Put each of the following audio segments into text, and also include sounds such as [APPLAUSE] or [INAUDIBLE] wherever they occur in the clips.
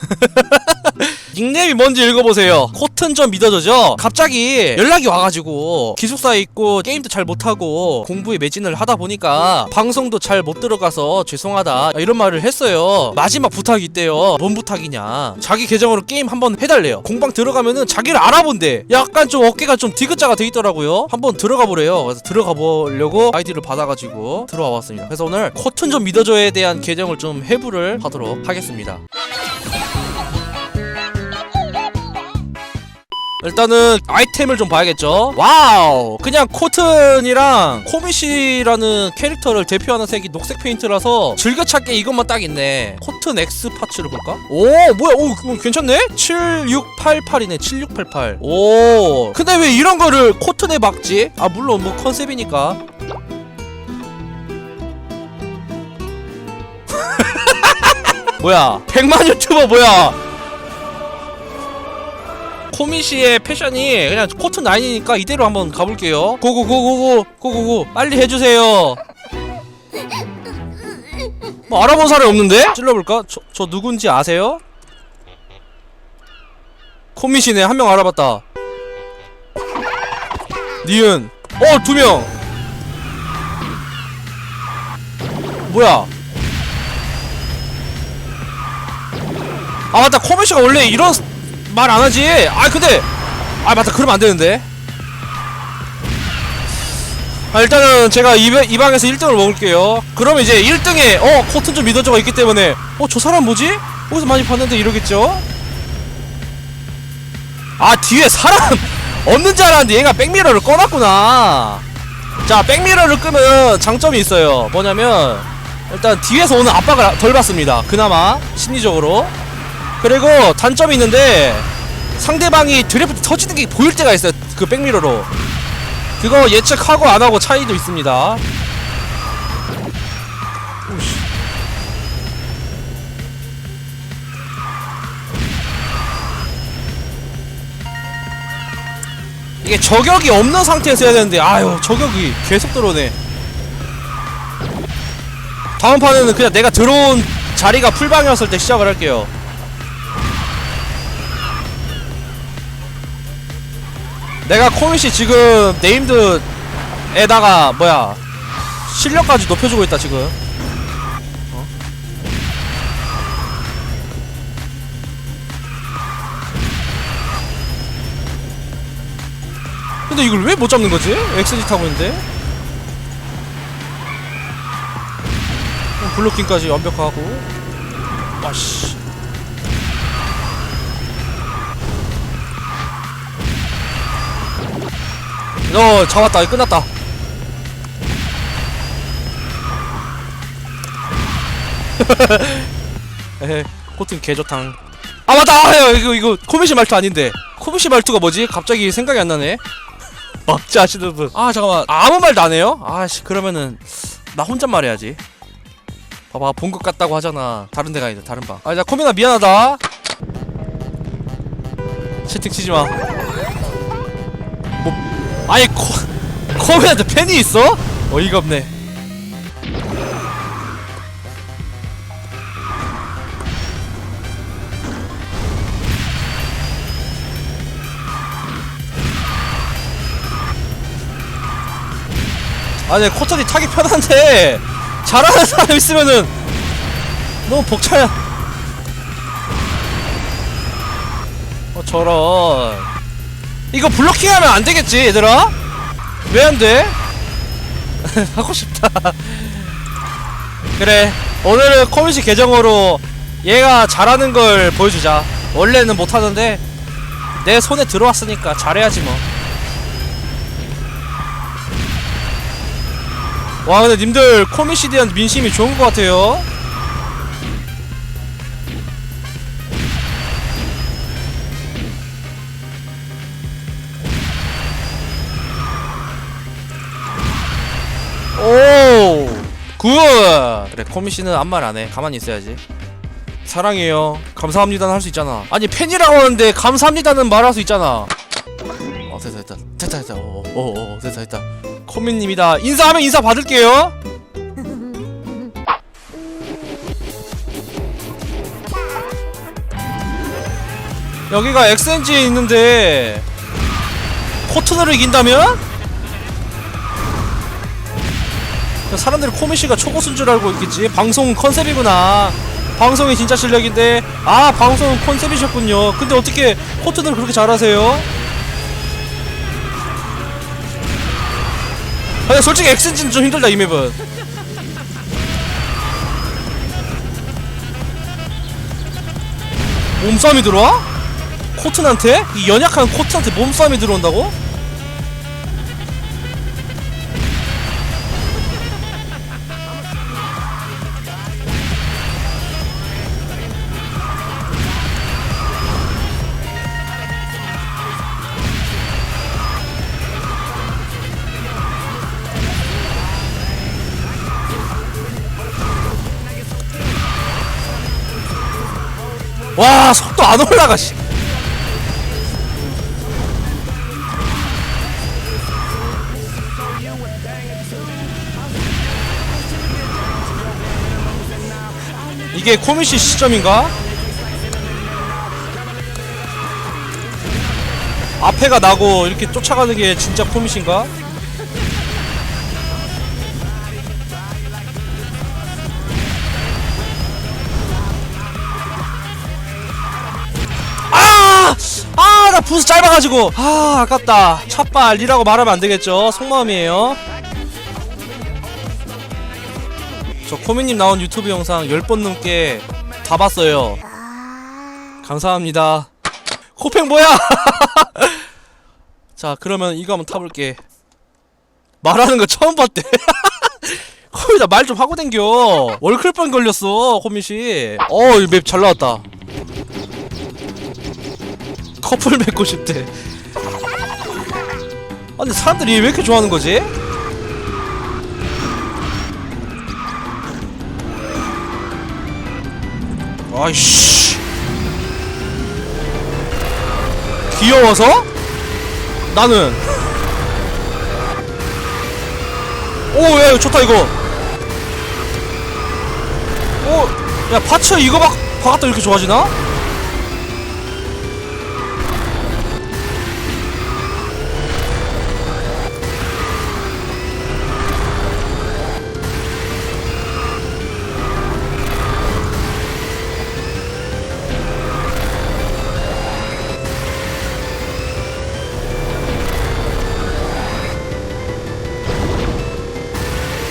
[LAUGHS] 닉네임이 뭔지 읽어보세요. 코튼 좀 믿어줘죠. 갑자기 연락이 와가지고 기숙사에 있고 게임도 잘 못하고 공부에 매진을 하다 보니까 방송도 잘 못 들어가서 죄송하다 이런 말을 했어요. 마지막 부탁이 있대요. 뭔 부탁이냐? 자기 계정으로 게임 한번 해달래요. 공방 들어가면은 자기를 알아본대. 약간 좀 어깨가 좀 디귿자가 돼 있더라고요. 한번 들어가 보래요. 그래서 들어가 보려고 아이디를 받아가지고 들어와 봤습니다. 그래서 오늘 코튼 좀 믿어줘에 대한 계정을 좀 해부를 하도록 하겠습니다. 일단은 아이템을 좀 봐야겠죠? 와우! 그냥 코튼이랑 코미시라는 캐릭터를 대표하는 색이 녹색 페인트라서 즐겨찾기 이것만 딱 있네. 코튼 X 파츠를 볼까? 오 뭐야? 오 괜찮네? 7688이네 7688오 근데 왜 이런 거를 코튼에 박지? 아 물론 뭐 컨셉이니까. [LAUGHS] 뭐야? 100만 유튜버 뭐야 코미시의 패션이 그냥 코트 나인이니까 이대로 한번 가볼게요. 고고고고고 고고고 빨리 해주세요. 뭐 알아본 사람이 없는데? 찔러볼까? 저, 저 누군지 아세요? 코미시네 한 명 알아봤다. 니은 어 두 명. 뭐야? 아 맞다 코미시가 원래 이런 말 안 하지. 아 근데 아 맞다 그러면 안 되는데. 아 일단은 제가 이, 방- 이 방에서 1등을 먹을게요. 그러면 이제 1등에 어 코튼 좀 믿어줘가 있기 때문에 어 저 사람 뭐지? 어디서 많이 봤는데 이러겠죠? 아 뒤에 사람 [LAUGHS] 없는 줄 알았는데 얘가 백미러를 꺼놨구나. 자 백미러를 끄면 장점이 있어요. 뭐냐면 일단 뒤에서 오는 압박을 덜 받습니다. 그나마 심리적으로. 그리고 단점이 있는데 상대방이 드래프트 터지는 게 보일 때가 있어요. 그 백미러로. 그거 예측하고 안 하고 차이도 있습니다. 오씨. 이게 저격이 없는 상태에서 해야 되는데 아유 저격이 계속 들어오네. 다음 판에는 그냥 내가 들어온 자리가 풀방이었을 때 시작을 할게요 내가 코미씨 지금 네임드에다가 뭐야 실력까지 높여주고 있다 지금 어? 근데 이걸 왜 못 잡는 거지? 엑스지 타고 있는데 어, 블로킹까지 완벽하고 아씨 너 잡았다. 끝났다. [LAUGHS] 에헤 코튼 개좋당 아 맞다! 아, 이거 이거 코미시 말투 아닌데. 코미시 말투가 뭐지? 갑자기 생각이 안 나네. 억지 하시는 분아 잠깐만. 아무 말도 안 해요? 아씨 그러면은 나 혼잣말 해야지. 봐봐 본 것 같다고 하잖아. 다른 데 가야 돼 다른 방아 자 코미나 미안하다. 채팅 치지마. 뭐 아니 코 코미한테 팬이 있어? 어이가 없네. 아니 코턴이 타기 편한데 잘하는 사람 있으면은 너무 벅차야. 어 저런. 이거 블로킹하면 안 되겠지 얘들아? 왜 안 돼? [LAUGHS] 하고 싶다. 그래. 오늘은 커뮤니티 계정으로 얘가 잘하는 걸 보여주자. 원래는 못하는데 내 손에 들어왔으니까 잘해야지 뭐. 와 근데 님들 코미시에 대한 민심이 좋은 것 같아요. 굿. 그래 코미씨는 아무 말 안 해. 가만히 있어야지. 사랑해요. 감사합니다는 할 수 있잖아. 아니 팬이라고 하는데 감사합니다는 말할 수 있잖아. 어 됐다 됐다 됐다 됐다. 오오 됐다 됐다. 코미님이다. 인사하면 인사 받을게요. 여기가 엑센지에 있는데 코트너를 이긴다면? 사람들이 코미씨가 초고수인 줄 알고 있겠지 방송 컨셉이구나 방송이 진짜 실력인데 아 방송 컨셉이셨군요 근데 어떻게 코트너를 그렇게 잘하세요? 아니 솔직히 엑센지는 좀 힘들다 이 맵은 몸싸움이 들어와? 코튼한테? 이 연약한 코튼한테 몸싸움이 들어온다고? 와 속도 안 올라가 씨. 이게 코미시 시점인가? 앞에가 나고 이렇게 쫓아가는 게 진짜 코미시인가? 부스 짧아가지고. 아, 아깝다. 첫발이라고 말하면 안 되겠죠. 속마음이에요. 저 코미님 나온 유튜브 영상 10번 넘게 다 봤어요. 감사합니다. 코팽 뭐야? [LAUGHS] 자, 그러면 이거 한번 타볼게. 말하는 거 처음 봤대. [LAUGHS] 거기다 말 좀 하고 댕겨. 월클병 걸렸어, 코미씨. 어, 이맵잘 나왔다. 커플 맺고 싶대. 아 근데 사람들이 왜 이렇게 좋아하는 거지? 아이씨. 귀여워서? 나는. 오, 야, 이거 좋다, 이거. 오, 야, 파츠 이거 박, 박았다 이렇게 좋아지나?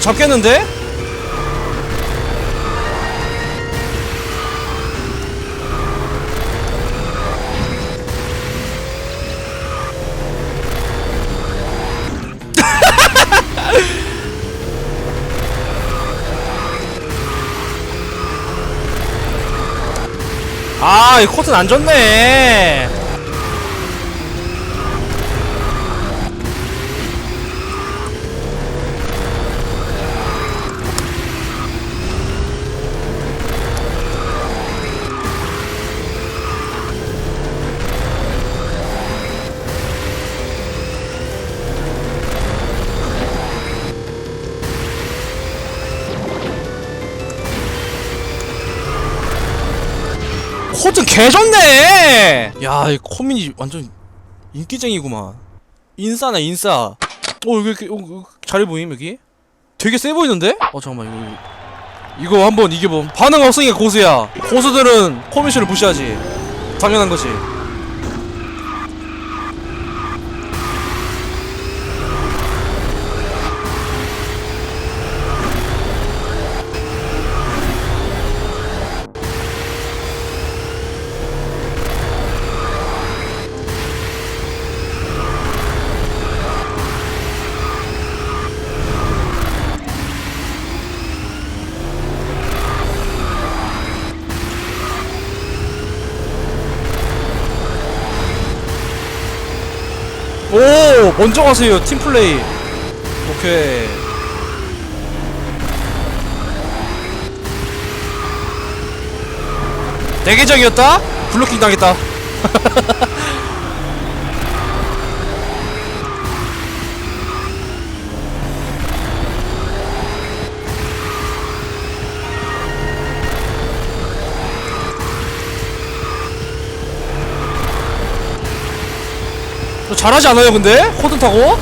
어 잡겠는데? [LAUGHS] 아, 이 코트는 안 좋네. 개좋네! 야, 이 코민이 완전 인기쟁이구만. 인싸나, 인싸. 어, 여기, 어, 어, 잘해 보임, 여기? 되게 세 보이는데? 어, 잠깐만, 이거. 이거 한번 이겨봄. 반응 없으니까 고수야. 고수들은 코미션을 무시하지. 당연한 거지. 먼저 가세요 팀플레이. 오케이. 내 계정이었다? 블로킹 당했다 [LAUGHS] 잘하지 않아요 근데? 코든 타고?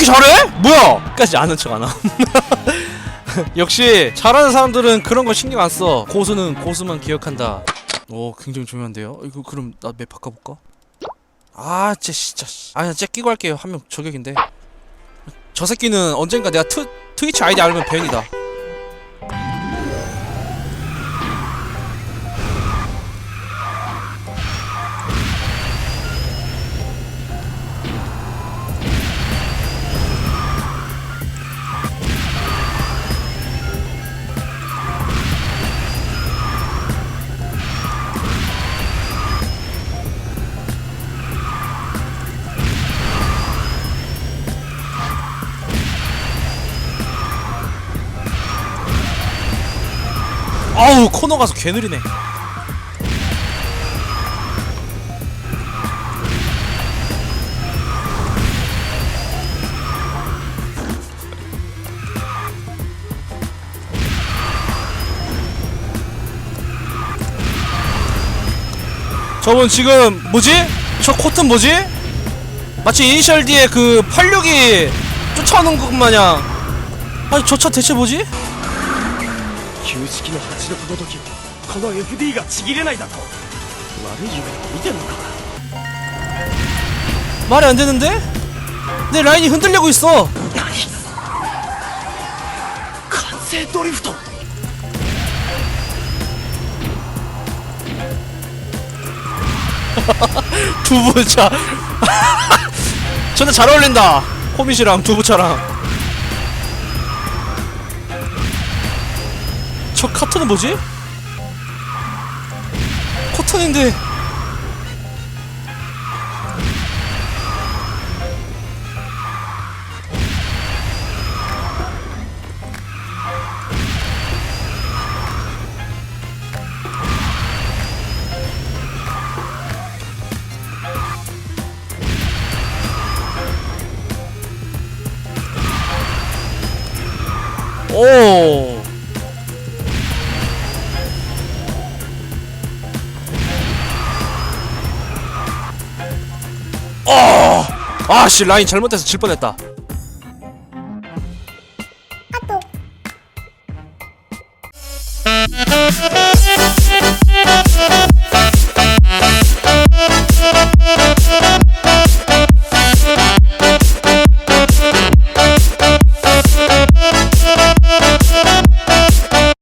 이렇게- 잘해? 뭐야? 끝까지 아는 척 안 함 [LAUGHS] 역시 잘하는 사람들은 그런 거 신경 안 써 고수는 고수만 기억한다 오 굉장히 중요한데요 이거 그럼 나 맵 바꿔볼까? 아 쟤 진짜 씨. 아니 쟤 끼고 할게요 한 명 저격인데 저 새끼는 언젠가 내가 트, 트위치 아이디 알면 배은이다 아우 코너 가서 개 느리네 저분 지금 뭐지? 저 코튼 뭐지? 마치 이니셜 D의 그 86이 쫓아오는 것 마냥 아니 저 차 대체 뭐지? 旧式の86の時この FD がちぎれないだと悪い夢を見てんのか 말이 안 되는데? 내 라인이 흔들리고 있어. 何完成ドリフト 두부차. 존나 잘 어울린다. 호밋이랑 두부차랑. 저 카트는 뭐지? 코튼인데. 아씨 라인 잘못해서 질 뻔했다.